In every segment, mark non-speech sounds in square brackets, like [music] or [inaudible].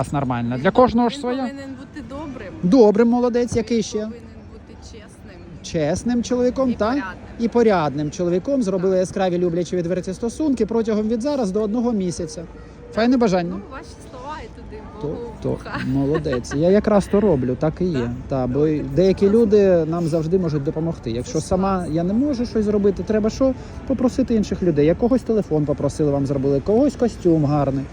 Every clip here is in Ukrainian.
Вас нормально. Для кожного ж Він повинен бути добрим. Добре, молодець, який ще? Повинен бути чесним. Чесним чоловіком І та порядним. і порядним чоловіком. Зробили яскраві люблячі відверті стосунки протягом від зараз до одного місяця. Файне бажання. Ну, ваші слова і туди То, Богу в то вуха. [laughs] молодець. Я якраз то роблю, так і є. Та, бо й деякі люди нам завжди можуть допомогти. Якщо сама я не можу щось зробити, треба що попросити інших людей. Якогось телефон попросили вам зробили, когось костюм гарний.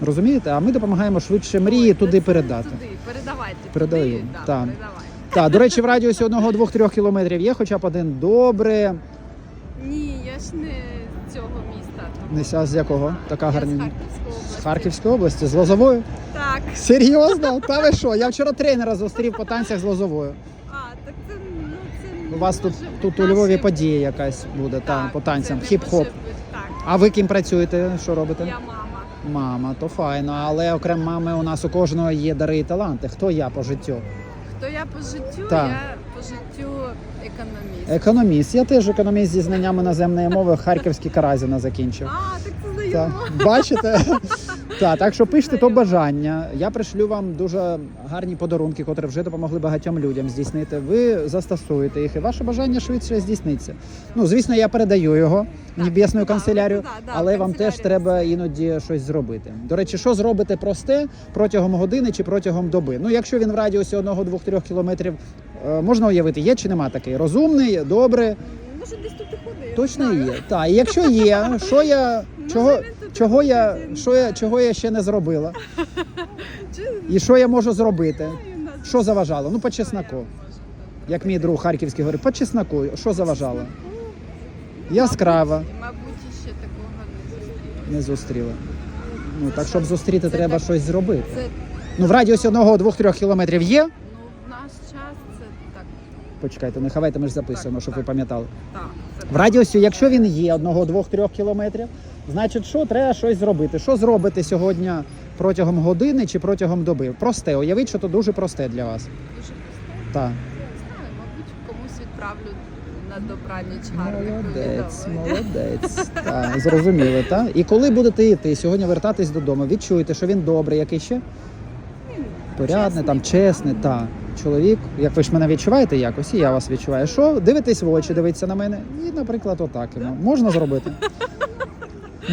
Розумієте? А ми допомагаємо швидше мрії Ой, туди передати. Туди, передавайте. Передаю, Туди, да, так. передавайте. Так, до речі, в радіусі одного, двох, трьох кілометрів є хоча б один добре. Ні, я ж не з цього міста. Не ся з якого? Така Я з. Харківської області. З Харківської області, з Лозовою. Так. Серйозно? Та ви що? Я вчора тренера зустрів по танцях з Лозовою. А, так це, ну, це У вас тут, тут у Львові подія якась буде та, по танцям, хіп-хоп. Так, А ви ким працюєте? Що робите? я мама. Мама, то файно. Але окрім мами, у нас у кожного є дари і таланти. Хто я по життю? Хто я по життю? Так. Я по життю економіст. Економіст. Я теж економіст зі знаннями наземної мови Харківський Каразіна закінчив. А, так це Бачите? [laughs] Так, так що пишете то бажання. Я пришлю вам дуже гарні подарунки, котрі вже допомогли багатьом людям здійснити. Ви застосуєте їх, і ваше бажання швидше здійсниться. Ну, звісно, я передаю його в небесну канцелярію, але вам теж треба іноді щось зробити. До речі, що зробите просте протягом години чи протягом доби? Ну, якщо він в радіусі 1-2-3 кілометрів, е, можна уявити, є чи нема такий? Розумний, добре, Може, десь тут і ходить. точно є. Так, і якщо є, що я чого, тут і чого я що я чого я ще не зробила? [laughs] І що я можу зробити? Що заважало? Ну, по чесноку. Як мій друг Харківський говорить, по чесноку, що заважало? Ну, Яскрава, Мабуть, мабуть, ще такого не зустріла. не зустріла. Ну так, щоб зустріти, Це треба так- щось зробити. Це, Ну, в радіусі одного, двох, трьох кілометрів є. ну, в наш час це так. Почекайте, не хавайте, ми ж записуємо, Так, щоб ви пам'ятали. так це В радіусі, якщо він є одного, двох, трьох кілометрів, значить, що треба щось зробити. Що зробите сьогодні протягом години чи протягом доби? Просте, уявіть, що це дуже просте для вас. дуже просте. Так. Не знаю, мабуть, комусь відправлю на добраніч гарне Молодець, молодець. Так, зрозуміли, так? І коли будете йти сьогодні вертатись додому, відчуєте, що він добрий, який ще? Порядний, там чесний, так. Чоловік, як ви ж мене відчуваєте якось, і я вас відчуваю. Що дивитесь в очі, дивиться на мене, і, наприклад, отак йому. Можна зробити?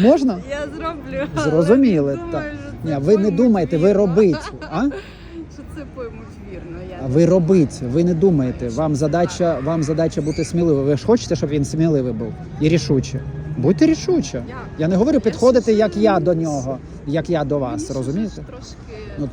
Можна? Я зроблю. але Зрозуміли, думаю, так. що Ні, ви не поймуть думайте, ви вірно. робіть. А? [laughs] Що це поймуть вірно. Я А Ви робить, ви не думаєте. Вам задача, вам задача бути сміливим. Ви ж хочете, щоб він сміливий був і рішуче. Будьте рішуче. Я- Я не говорю підходити, як я до нього, як я до вас. Розумієте? Трошки Ну,